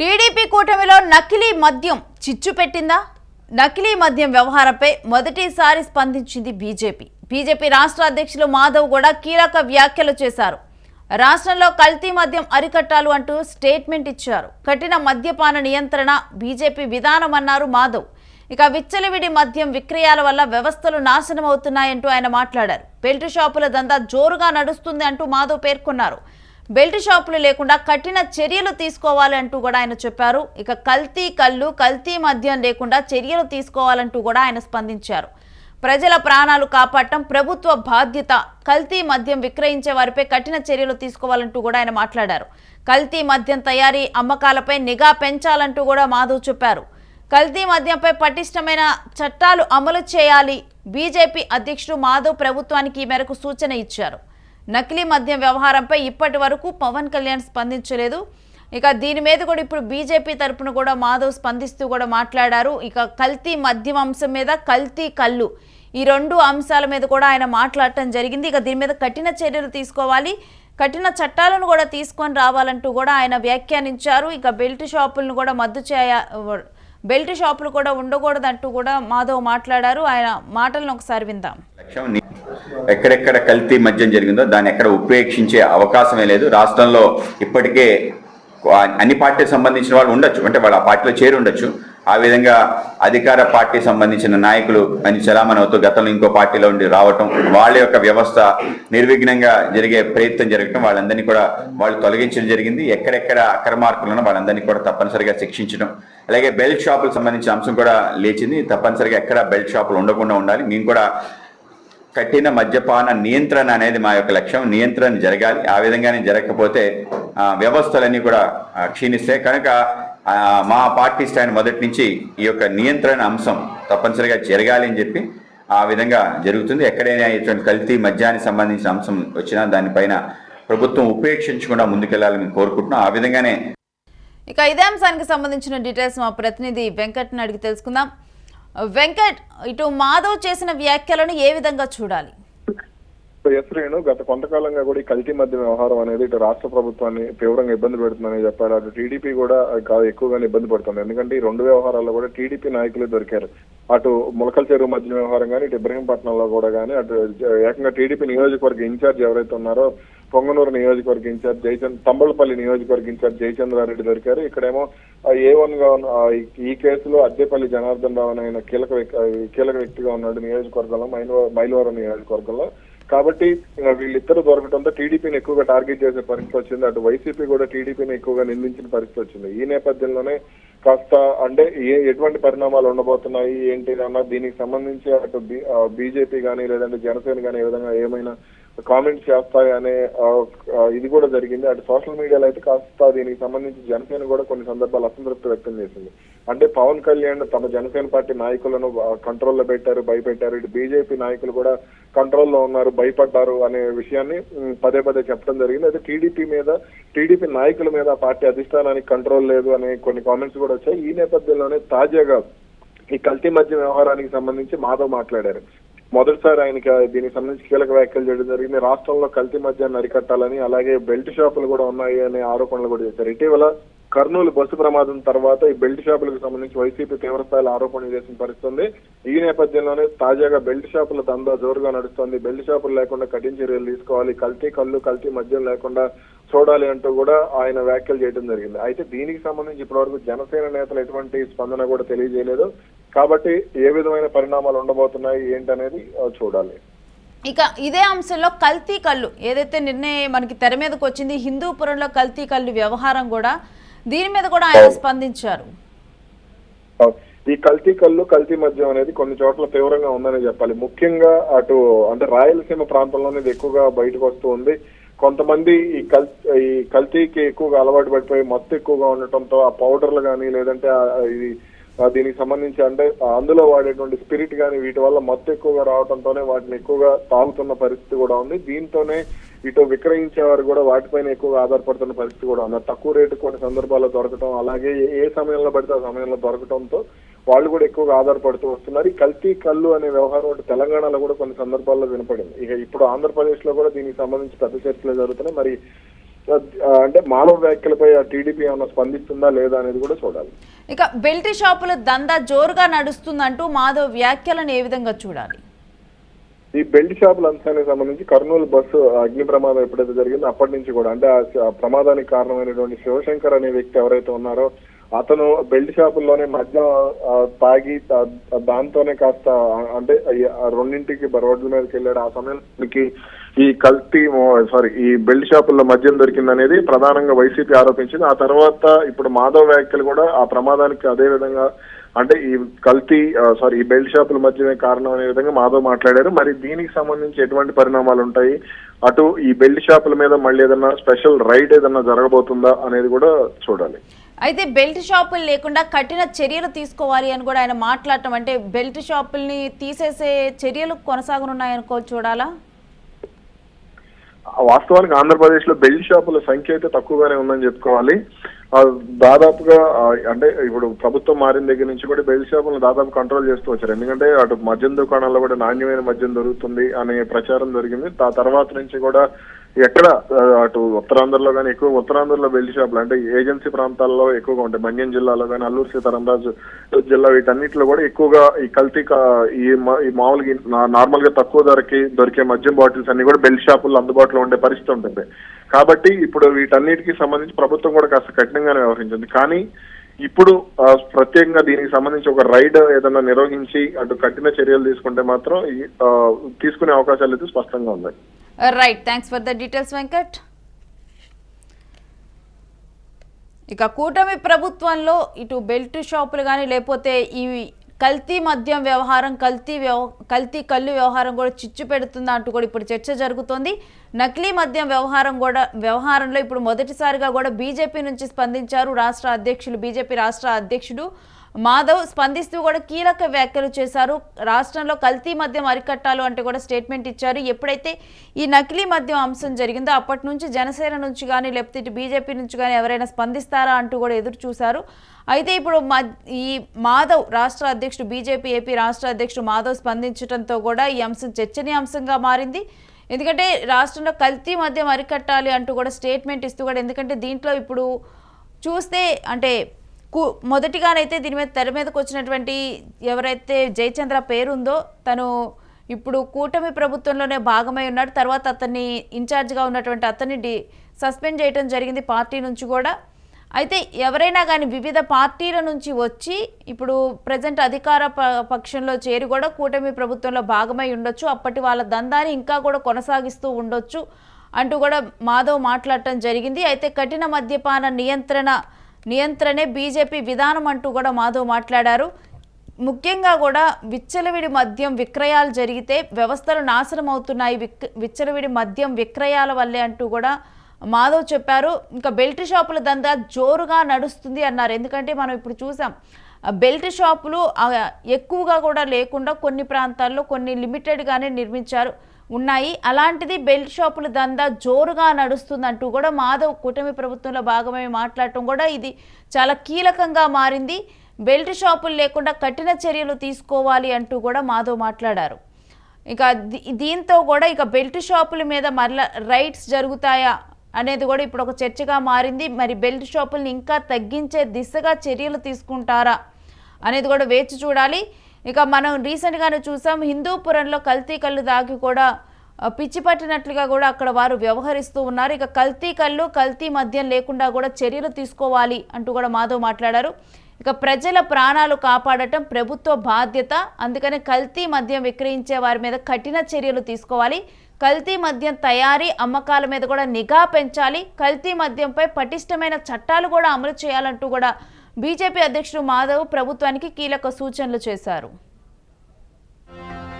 TDP కూటమిలో నకిలీ మద్యం చిచ్చు పెట్టిందా? నకిలీ మద్యం వ్యవహారంపై మొదటిసారి స్పందించింది బీజేపీ. బీజేపీ రాష్ట్ర అధ్యక్షులు మాధవ్ కూడా కీలక వ్యాఖ్యలు చేశారు. రాష్ట్రంలో కల్తీ మద్యం అరికట్టాలు అంటూ స్టేట్మెంట్ ఇచ్చారు. కఠిన మద్యపాన నియంత్రణ బీజేపీ విధానం అన్నారు మాధవ్. ఇక విచ్చలవిడి మద్యం విక్రయాల వల్ల వ్యవస్థలు నాశనం అవుతున్నాయంటూ ఆయన మాట్లాడారు. బెల్ట్ షాపుల దందా జోరుగా నడుస్తుంది అంటూ మాధవ్ పేర్కొన్నారు. బెల్ట్ షాపులు లేకుండా కఠిన చర్యలు తీసుకోవాలంటూ కూడా ఆయన చెప్పారు. ఇక కల్తీ కళ్ళు కల్తీ మద్యం లేకుండా చర్యలు తీసుకోవాలంటూ కూడా ఆయన స్పందించారు. ప్రజల ప్రాణాలు కాపాడటం ప్రభుత్వ బాధ్యత కల్తీ మద్యం విక్రయించే వారిపై కఠిన చర్యలు తీసుకోవాలంటూ కూడా ఆయన మాట్లాడారు. కల్తీ మద్యం తయారీ అమ్మకాలపై నిఘా పెంచాలంటూ కూడా మాధవ్ చెప్పారు. కల్తీ మద్యంపై పటిష్టమైన చట్టాలు అమలు చేయాలి. బీజేపీ అధ్యక్షుడు మాధవ్ ప్రభుత్వానికి ఈ మేరకు సూచన ఇచ్చారు. నకిలీ మద్యం వ్యవహారంపై ఇప్పటి వరకు పవన్ కళ్యాణ్ స్పందించలేదు. ఇక దీని మీద కూడా ఇప్పుడు బీజేపీ తరపున కూడా మాధవ్ స్పందిస్తూ కూడా మాట్లాడారు. ఇక కల్తీ మద్యం అంశం మీద కల్తీ కళ్ళు ఈ రెండు అంశాల మీద కూడా ఆయన మాట్లాడటం జరిగింది. ఇక దీని మీద కఠిన చర్యలు తీసుకోవాలి. కఠిన చట్టాలను కూడా తీసుకొని రావాలంటూ కూడా ఆయన వ్యాఖ్యానించారు. ఇక బెల్ట్ షాపులను కూడా మద్దు చేయ బెల్ట్ షాపులు కూడా ఉండకూడదంటూ కూడా మాధవ్ మాట్లాడారు. ఆయన మాటలను ఒకసారి విందాం. ఎక్కడెక్కడ కల్తీ మద్యం జరిగిందో దాన్ని ఎక్కడ ఉపేక్షించే అవకాశమే లేదు. రాష్ట్రంలో ఇప్పటికే అన్ని పార్టీలకు సంబంధించిన వాళ్ళు ఉండొచ్చు. అంటే వాళ్ళు ఆ పార్టీలో చేరి ఉండొచ్చు. ఆ విధంగా అధికార పార్టీ సంబంధించిన నాయకులు అని చలామణి అవుతూ గతంలో ఇంకో పార్టీలో ఉండి రావటం వాళ్ళ యొక్క వ్యవస్థ నిర్విఘ్నంగా జరిగే ప్రయత్నం జరగటం వాళ్ళందరినీ కూడా వాళ్ళు తొలగించడం జరిగింది. ఎక్కడెక్కడ అక్రమార్కులను వాళ్ళందరినీ కూడా తప్పనిసరిగా శిక్షించడం అలాగే బెల్ట్ షాపులకు సంబంధించిన అంశం కూడా లేచింది. తప్పనిసరిగా ఎక్కడ బెల్ట్ షాపులు ఉండకుండా ఉండాలి. మేము కూడా కఠిన మద్యపాన నియంత్రణ అనేది మా యొక్క లక్ష్యం. నియంత్రణ జరగాలి. ఆ విధంగానే జరగకపోతే వ్యవస్థలన్నీ కూడా క్షీణిస్తాయి కనుక మా పార్టీ స్టాండ్ మొదటి నుంచి ఈ యొక్క నియంత్రణ అంశం తప్పనిసరిగా జరగాలి అని చెప్పి ఆ విధంగా జరుగుతుంది. ఎక్కడైనా ఇటువంటి కల్తీ మద్యానికి సంబంధించిన అంశం వచ్చినా దానిపైన ప్రభుత్వం ఉపేక్షించకుండా ముందుకెళ్ళాలని కోరుకుంటున్నాం. ఆ విధంగానే ఇక ఇదే అంశానికి సంబంధించిన డీటెయిల్స్ మా ప్రతినిధి వెంకట్ని అడిగి తెలుసుకుందాం. వెంకట్ ఇటు మాధవ్ చేసిన వ్యాఖ్యలను ఏ విధంగా చూడాలి? ఎస్ రేణు గత కొంతకాలంగా కూడా ఈ కల్తీ మధ్య వ్యవహారం అనేది ఇటు రాష్ట్ర ప్రభుత్వాన్ని తీవ్రంగా ఇబ్బంది పెడుతుందని చెప్పారు. అటు టీడీపీ కూడా ఎక్కువగానే ఇబ్బంది పడుతుంది. ఎందుకంటే ఈ రెండు వ్యవహారాల్లో కూడా టీడీపీ నాయకులే దొరికారు. అటు ములకల చెరువు మధ్య వ్యవహారం కానీ ఇటు ఇబ్రహీంపట్నంలో కూడా కానీ అటు ఏకంగా టీడీపీ నియోజకవర్గ ఇన్ఛార్జ్ ఎవరైతే ఉన్నారో పొంగనూరు నియోజకవర్గ ఇన్ఛార్జ్ జయచంద్ తంబలపల్లి నియోజకవర్గ ఇన్ఛార్జ్ జయచంద్రారెడ్డి దొరికారు. ఇక్కడేమో ఏ వన్గా ఉన్న ఈ- కేసులో అద్దెపల్లి జనార్దన్ రావు అనే ఆయన కీలక కీలక వ్యక్తిగా ఉన్నాడు నియోజకవర్గంలో మైలవరం నియోజకవర్గంలో. కాబట్టి వీళ్ళిద్దరు దొరకడంతో టీడీపీని ఎక్కువగా టార్గెట్ చేసే పరిస్థితి వచ్చింది. అటు వైసీపీ కూడా టీడీపీని ఎక్కువగా నిందించిన పరిస్థితి వచ్చింది. ఈ నేపథ్యంలోనే కాస్త అంటే ఏ ఎటువంటి పరిణామాలు ఉండబోతున్నాయి ఏంటి అన్న దీనికి సంబంధించి అటు బీజేపీ కానీ లేదంటే జనసేన కానీ ఏ విధంగా ఏమైనా కామెంట్స్ చేస్తాయి అనే ఇది కూడా జరిగింది. అటు సోషల్ మీడియాలో అయితే కాస్త దీనికి సంబంధించి జనసేన కూడా కొన్ని సందర్భాలు అసంతృప్తి వ్యక్తం చేసింది. అంటే పవన్ కళ్యాణ్ తమ జనసేన పార్టీ నాయకులను కంట్రోల్లో పెట్టారు భయపెట్టారు. ఇటు బీజేపీ నాయకులు కూడా కంట్రోల్లో ఉన్నారు భయపడ్డారు అనే విషయాన్ని పదే పదే చెప్పడం జరిగింది. అయితే టీడీపీ మీద టీడీపీ నాయకుల మీద పార్టీ అధిష్టానానికి కంట్రోల్ లేదు అనే కొన్ని కామెంట్స్ కూడా వచ్చాయి. ఈ నేపథ్యంలోనే తాజాగా ఈ కల్తీ మధ్య వ్యవహారానికి సంబంధించి మాధవ్ మాట్లాడారు. మొదటిసారి ఆయనకి దీనికి సంబంధించి కీలక వ్యాఖ్యలు చేయడం జరిగింది. రాష్ట్రంలో కల్తీ మద్యాన్ని అరికట్టాలని అలాగే బెల్ట్ షాపులు కూడా ఉన్నాయి అనే ఆరోపణలు కూడా చేశారు. ఇటీవల కర్నూలు బస్సు ప్రమాదం తర్వాత ఈ బెల్ట్ షాపులకు సంబంధించి వైసీపీ తీవ్రస్థాయిలో ఆరోపణలు చేసిన పరిస్థితి ఉంది ఈ నేపథ్యంలోనే తాజాగా బెల్ట్ షాపుల దందా జోరుగా నడుస్తోంది. బెల్ట్ షాపులు లేకుండా కఠిన చర్యలు తీసుకోవాలి. కల్తీ కళ్ళు కల్తీ మద్యం లేకుండా చూడాలి అంటూ కూడా ఆయన వ్యాఖ్యలు చేయడం జరిగింది. అయితే దీనికి సంబంధించి ఇప్పటివరకు జనసేన నేతలు ఎటువంటి స్పందన కూడా తెలియజేయలేదు. కాబట్టి ఏ విధమైన పరిణామాలు ఉండబోతున్నాయి ఏంటనేది చూడాలి. ఇక ఇదే అంశంలో కల్తీ కళ్ళు. ఏదైతే నిర్ణయం మనకి తెర మీదకి వచ్చింది హిందూపురంలో కల్తీ కళ్ళు వ్యవహారం కూడా దీని మీద కూడా ఆయన స్పందించారు. ఈ కల్తీ కళ్ళు కల్తీ మద్యం అనేది కొన్ని చోట్ల తీవ్రంగా ఉందని చెప్పాలి. ముఖ్యంగా అటు అంటే రాయలసీమ ప్రాంతంలోనే ఇది ఎక్కువగా బయటకు వస్తూ ఉంది. కొంతమంది ఈ కల్ ఈ కల్తీకి ఎక్కువగా అలవాటు పడిపోయి మత్తు ఎక్కువగా ఉండటంతో ఆ పౌడర్లు కానీ లేదంటే ఇది దీనికి సంబంధించి అంటే అందులో వాడేటువంటి స్పిరిట్ కానీ వీటి వల్ల మత్తు ఎక్కువగా రావడంతోనే వాటిని ఎక్కువగా తాగుతున్న పరిస్థితి కూడా ఉంది. దీంతోనే ఇటు విక్రయించేవారు కూడా వాటిపైన ఎక్కువగా ఆధారపడుతున్న పరిస్థితి కూడా ఉంది. తక్కువ రేటు కొన్ని సందర్భాల్లో దొరకటం అలాగే ఏ- ఏ సమయంలో పడితే ఆ సమయంలో దొరకటంతో వాళ్ళు కూడా ఎక్కువగా ఆధారపడుతూ వస్తున్నారు. ఈ కల్తీ కళ్ళు అనే వ్యవహారం అంటే తెలంగాణలో కూడా కొన్ని సందర్భాల్లో వినపడింది. ఇక ఇప్పుడు ఆంధ్రప్రదేశ్లో కూడా దీనికి సంబంధించి పెద్ద చర్చలు జరుగుతున్నాయి. మరి అంటే మానవ వ్యాఖ్యలపై ఆ టీడీపీ ఏమైనా స్పందిస్తుందా లేదా అనేది కూడా చూడాలి. ఇక బెల్ట్ షాపుల దందా జోరుగా నడుస్తుందంటూ మాధవ్ వ్యాఖ్యలను ఏ విధంగా చూడాలి? ఈ బెల్ట్ షాపుల అంశానికి సంబంధించి కర్నూలు బస్సు అగ్ని ప్రమాదం ఎప్పుడైతే జరిగిందో అప్పటి నుంచి కూడా అంటే ఆ ప్రమాదానికి కారణమైనటువంటి శివశంకర్ అనే వ్యక్తి ఎవరైతే ఉన్నారో అతను బెల్ట్ షాపుల్లోనే మద్యం తాగి దాంతోనే కాస్త అంటే రెండింటికి రోడ్ల మీదకి వెళ్ళాడు. ఆ సమయానికి ఈ కల్తీ సారీ ఈ బెల్ట్ షాపుల్లో మద్యం దొరికిందనేది ప్రధానంగా వైసీపీ ఆరోపించింది. ఆ తర్వాత ఇప్పుడు మాధవ్ వ్యాఖ్యలు కూడా ఆ ప్రమాదానికి అదే విధంగా అంటే ఈ కల్తీ సారీ ఈ బెల్ట్ షాపుల మధ్యనే కారణం అనే విధంగా మాధవ్ మాట్లాడారు. మరి దీనికి సంబంధించి ఎటువంటి పరిణామాలు ఉంటాయి? అటు ఈ బెల్ట్ షాపుల మీద మళ్ళీ ఏదన్నా స్పెషల్ రైడ్ ఏదన్నా జరగబోతుందా అనేది కూడా చూడాలి. అయితే బెల్ట్ షాపులు లేకుండా కఠిన చర్యలు తీసుకోవాలి అని కూడా ఆయన మాట్లాడటం అంటే బెల్ట్ షాపుల్ని తీసేసే చర్యలు కొనసాగనున్నాయనుకో చూడాలా? వాస్తవానికి ఆంధ్రప్రదేశ్లో బెల్ట్ షాపుల సంఖ్య అయితే తక్కువగానే ఉందని చెప్పుకోవాలి. దాదాపుగా అంటే ఇప్పుడు ప్రభుత్వం మారిన దగ్గర నుంచి కూడా బెల్ట్ షాపులను దాదాపు కంట్రోల్ చేస్తూ వచ్చారు. ఎందుకంటే అటు మద్యం దుకాణాల్లో కూడా నాణ్యమైన మద్యం దొరుకుతుంది అనే ప్రచారం జరిగింది. ఆ తర్వాత నుంచి కూడా ఎక్కడ అటు ఉత్తరాంధ్రలో కానీ ఎక్కువ ఉత్తరాంధ్రలో బెల్ట్ షాపులు అంటే ఏజెన్సీ ప్రాంతాల్లో ఎక్కువగా ఉంటాయి. మన్యం జిల్లాలో కానీ అల్లూరు సీతారామరాజు జిల్లా వీటన్నిటిలో కూడా ఎక్కువగా ఈ కల్తీ కా- ఈ మామూలుగా నార్మల్గా తక్కువ ధరకి దొరికే మద్యం బాటిల్స్ అన్ని కూడా బెల్ట్ షాపుల్లో అందుబాటులో ఉండే పరిస్థితి ఉంటుంది. కాబట్టి ఇప్పుడు వీటన్నిటికి సంబంధించి ప్రభుత్వం కూడా కాస్త కఠినంగానే వ్యవహరించింది. కానీ ఇప్పుడు ప్రత్యేకంగా దీనికి సంబంధించి ఒక రైడ్ ఏదైనా నిర్వహించి అటు కఠిన చర్యలు తీసుకుంటే మాత్రం ఈ, తీసుకునే అవకాశాలు అయితే స్పష్టంగా ఉన్నాయి. Right thanks for the details Venkat ఇక కూటమి ప్రభుత్వంలో ఇటు బెల్ట్ షాపులు కానీ లేకపోతే ఈ కల్తీ మద్యం వ్యవహారం కల్తీ వ్యవ కల్తీ కళ్ళు వ్యవహారం కూడా చిచ్చు పెడుతుందా అంటూ కూడా ఇప్పుడు చర్చ జరుగుతోంది. నకిలీ మద్యం వ్యవహారం కూడా వ్యవహారంలో ఇప్పుడు మొదటిసారిగా కూడా బీజేపీ నుంచి స్పందించారు రాష్ట్ర అధ్యక్షులు. బీజేపీ రాష్ట్ర అధ్యక్షుడు మాధవ్ స్పందిస్తూ కూడా కీలక వ్యాఖ్యలు చేశారు. రాష్ట్రంలో కల్తీ మద్యం అరికట్టాలు అంటే కూడా స్టేట్మెంట్ ఇచ్చారు. ఎప్పుడైతే ఈ నకిలీ మద్యం అంశం జరిగిందో అప్పటి నుంచి జనసేన నుంచి కానీ లేకపోతే ఇటు బీజేపీ నుంచి కానీ ఎవరైనా స్పందిస్తారా అంటూ కూడా ఎదురు చూశారు. అయితే ఇప్పుడు ఈ మాధవ్ రాష్ట్ర అధ్యక్షుడు బీజేపీ ఏపీ రాష్ట్ర అధ్యక్షుడు మాధవ్ స్పందించడంతో కూడా ఈ అంశం చర్చనీయాంశంగా మారింది. ఎందుకంటే రాష్ట్రంలో కల్తీ మద్యం అరికట్టాలి అంటూ కూడా స్టేట్మెంట్ ఇస్తూ కూడా ఎందుకంటే దీంట్లో ఇప్పుడు చూస్తే అంటే మొదటిగానైతే దీని మీద తెర మీదకి వచ్చినటువంటి ఎవరైతే జయచంద్ర పేరుందో తను ఇప్పుడు కూటమి ప్రభుత్వంలోనే భాగమై ఉన్నాడు. తర్వాత అతన్ని ఇన్ఛార్జ్గా ఉన్నటువంటి అతన్ని డి సస్పెండ్ చేయడం జరిగింది పార్టీ నుంచి కూడా. అయితే ఎవరైనా కానీ వివిధ పార్టీల నుంచి వచ్చి ఇప్పుడు ప్రజెంట్ అధికార ప- పక్షంలో చేరి కూడా కూటమి ప్రభుత్వంలో భాగమై ఉండొచ్చు. అప్పటి వాళ్ళ దందాన్ని ఇంకా కూడా కొనసాగిస్తూ ఉండొచ్చు అంటూ కూడా మాధవ్ మాట్లాడటం జరిగింది. అయితే కఠిన మద్యపాన నియంత్రణ నియంత్రణే బీజేపీ విధానం అంటూ కూడా మాధవ్ మాట్లాడారు. ముఖ్యంగా కూడా విచ్చలవిడి మద్యం విక్రయాలు జరిగితే వ్యవస్థలు నాశనం అవుతున్నాయి. విక్ విచ్చలవిడి మద్యం విక్రయాల వల్లే అంటూ కూడా మాధవ్ చెప్పారు. ఇంకా బెల్ట్ షాపుల దందా జోరుగా నడుస్తుంది అన్నారు. ఎందుకంటే మనం ఇప్పుడు చూసాం బెల్ట్ షాపులు ఎక్కువగా కూడా లేకుండా కొన్ని ప్రాంతాల్లో కొన్ని లిమిటెడ్గానే నిర్మించారు. ఉన్నాయి. అలాంటిది బెల్ట్ షాపుల దందా జోరుగా నడుస్తుందంటూ కూడా మాధవ్ కూటమి ప్రభుత్వంలో భాగమై మాట్లాడటం కూడా ఇది చాలా కీలకంగా మారింది. బెల్ట్ షాపులు లేకుండా కఠిన చర్యలు తీసుకోవాలి అంటూ కూడా మాధవ్ మాట్లాడారు. ఇక దీంతో కూడా ఇక బెల్ట్ షాపుల మీద మరల రైడ్స్ జరుగుతాయా అనేది కూడా ఇప్పుడు ఒక చర్చగా మారింది. మరి బెల్ట్ షాపుల్ని ఇంకా తగ్గించే దిశగా చర్యలు తీసుకుంటారా అనేది కూడా వేచి చూడాలి. ఇక మనం రీసెంట్గానే చూసాం హిందూపురంలో కల్తీ కళ్ళు దాగి కూడా పిచ్చి పట్టినట్లుగా కూడా అక్కడ వారు వ్యవహరిస్తూ ఉన్నారు. ఇక కల్తీ కళ్ళు కల్తీ మద్యం లేకుండా కూడా చర్యలు తీసుకోవాలి అంటూ కూడా మాధవ్ మాట్లాడారు. ఇక ప్రజల ప్రాణాలు కాపాడటం ప్రభుత్వ బాధ్యత. అందుకని కల్తీ మద్యం విక్రయించే వారి మీద కఠిన చర్యలు తీసుకోవాలి. కల్తీ మద్యం తయారీ అమ్మకాల మీద కూడా నిఘా పెంచాలి. కల్తీ మద్యంపై పటిష్టమైన చట్టాలు కూడా అమలు చేయాలంటూ కూడా బీజేపీ అధ్యక్షుడు మాధవ్ ప్రభుత్వానికి కీలక సూచనలు చేశారు.